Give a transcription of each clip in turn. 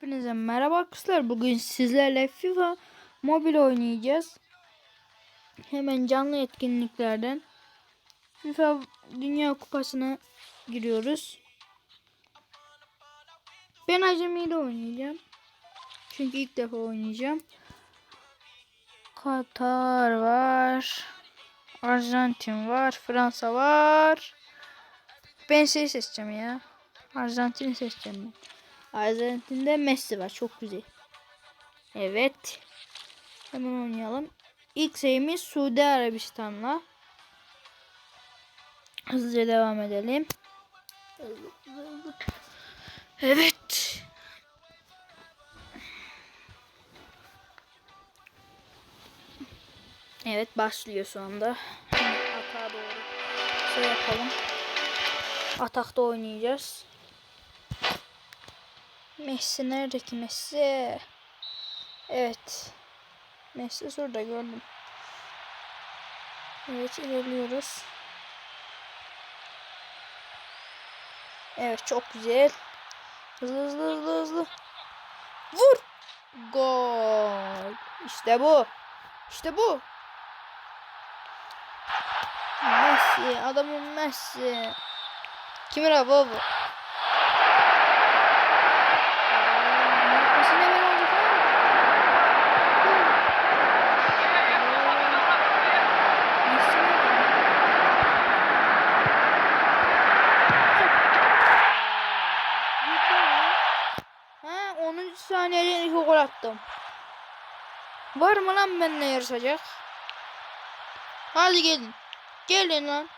Hepinize merhaba arkadaşlar. Bugün sizlerle FIFA mobil oynayacağız. Hemen canlı etkinliklerden FIFA Dünya Kupası'na giriyoruz. Ben acemiyle oynayacağım. Çünkü ilk defa oynayacağım. Katar var. Arjantin var. Fransa var. Ben şey seçeceğim ya. Arjantin'i seçeceğim ben. Arjantin'de Messi var. Çok güzel. Evet. Hemen oynayalım. İlk sayımız Suudi Arabistan'la. Hızlıca devam edelim. Evet. Evet başlıyor şu anda. Atağa doğru şey yapalım. Atakta oynayacağız. Messi nerede ki Messi? Evet. Messi şurada gördüm. Evet ilerliyoruz. Evet çok güzel. Hızlı hızlı hızlı hızlı. Vur. Gol. İşte bu. İşte bu. Messi. Adamın Messi. Kimin abi o bu? Messi ne ben olacak ha? Messi nerede? Ha 10. saniyede iki gol attım. Var mı lan benimle yarışacak? Hadi gelin. Gelin lan.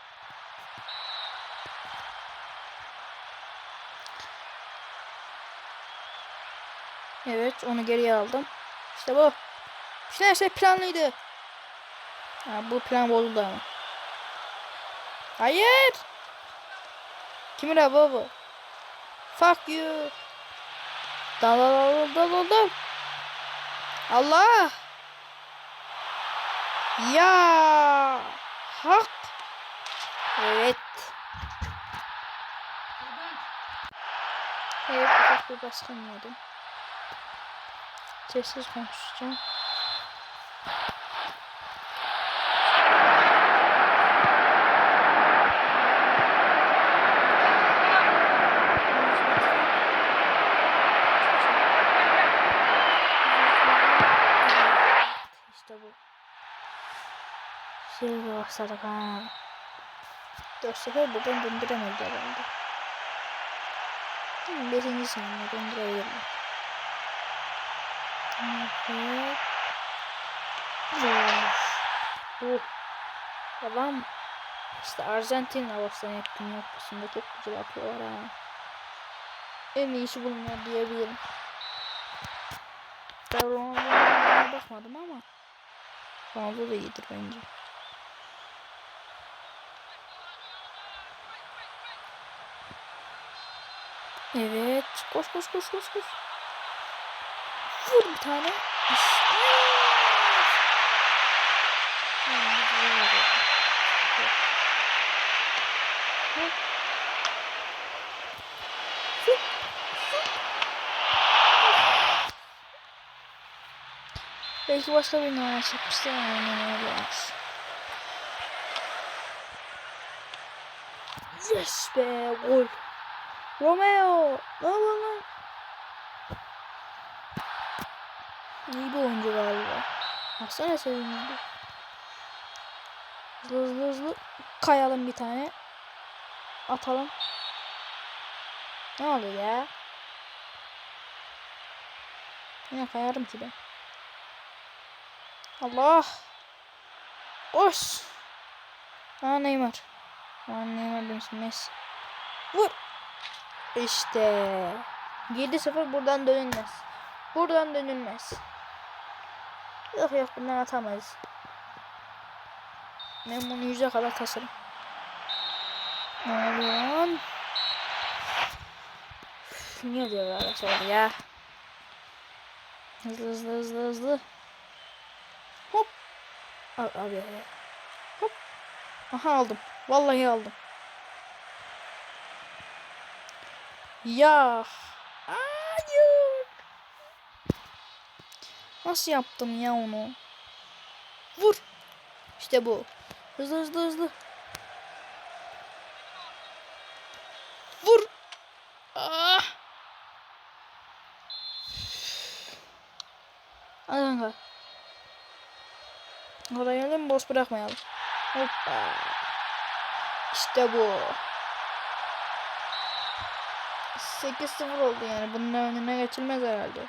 Evet onu geriye aldım. İşte bu. İşte her şey planlıydı. Ha, bu plan bozuldu ama. Hayır. Kimin abi bu? Fuck you. Dal dal dal dal dal. Allah. Ya. Hak. Evet. Evet ufak bir baskın yedim. Sessiz konuşacağım. İşte bu. Şimdi başladık ha. Dört sefer buradan döndüremedi herhalde. Beşinci saniye döndürebilirler. Evet. Of. Oh. Adam işte Arjantin havasına yakın yapısında çok güzel atıyorlar ha. En iyisi bunlar diyebilirim. Ronaldo'ya bakmadım ama Ronaldo da iyidir bence. Evet. Koş koş koş koş koş. Vur bir tane. Belki başka bir numara çıkmıştır ama ne olmaz. Yes be gol. Romeo. Ne var lan? İyi bir oyuncu galiba. Baksana sevimli. Hızlı hızlı hızlı. Kayalım bir tane. Atalım. Ne oluyor ya? Yine kayarım ki ben. Allah. Koş. Aa Neymar. Aa Neymar demişim Messi. Vur. İşte. 7-0 buradan dönülmez. Buradan dönülmez. Yok yok bundan atamayız. Ben bunu yüze kadar taşırım. Ne oluyor lan? Niye diyorlar sonra ya? Hızlı hızlı hızlı hızlı. Hop. Al ya. Hop. Aha aldım. Vallahi aldım. Ya. Hayır. Nasıl yaptım ya onu? Vur. İşte bu. Hızlı hızlı hızlı. Vur. Ah. Hadi kanka. Oraya boş bırakmayalım. Hoppa. İşte bu. 8-0 oldu yani. Bunun önüne geçilmez herhalde.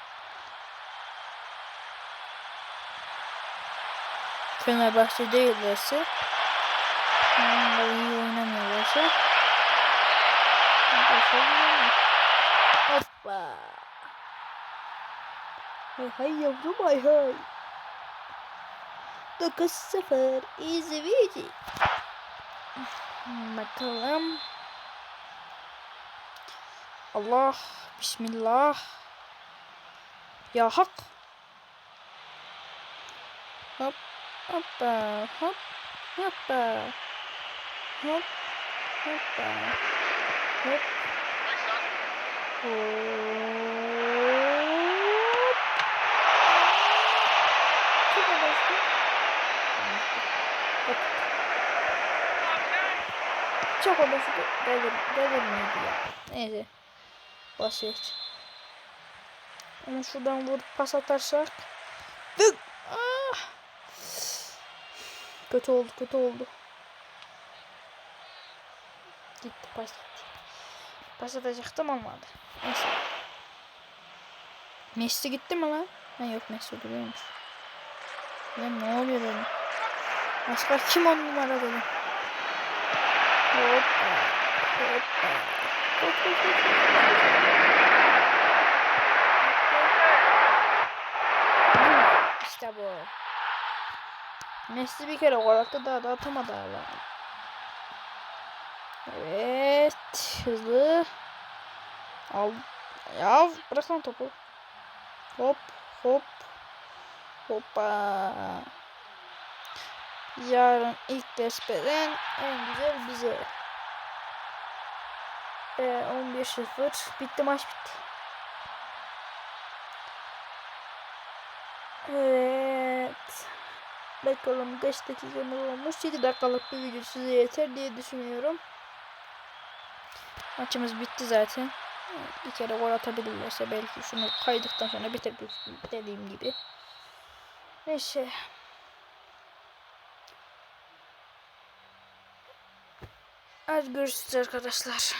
Fenerbahçe değil burası. Onlar iyi oynamıyorlarsa. Hoppa. Hay hay yavrum hay hay. 9-0. Easy easy. Bakalım. Allah. Bismillah. Ya hak. Hop. Hoppa. Hop. Hoppa. Hop. Hoppa. Hop. Hop. Çok olası devir, devir miydi ya? Neyse. Basit. Ama şuradan vurup pas atarsak. Dık! Ah! Kötü oldu, kötü oldu. Gitti pas gitti. Pas atacaktım olmadı. Neyse. Messi gitti mi lan? Ha yok Messi duruyormuş. Lan ne oluyor dedim. Başka kim on numara dedim. Hoppa. Hoppa. Hop hop hop. İşte bu. Messi bir kere gol attı daha da atamadı hala. Evet. Hızlı. Al. Ya bırak lan topu. Hop hop. Hoppa. Yarın ilk despeden en güzel bize. Ee, 11-0. Bitti maç bitti. Evet. Bakalım kaç dakikamız olmuş. 7 dakikalık bir video size yeter diye düşünüyorum. Maçımız bitti zaten. Bir kere gol atabilirlerse belki şunu kaydıktan sonra bitirdik dediğim gibi. Neyse. Hadi görüşürüz arkadaşlar.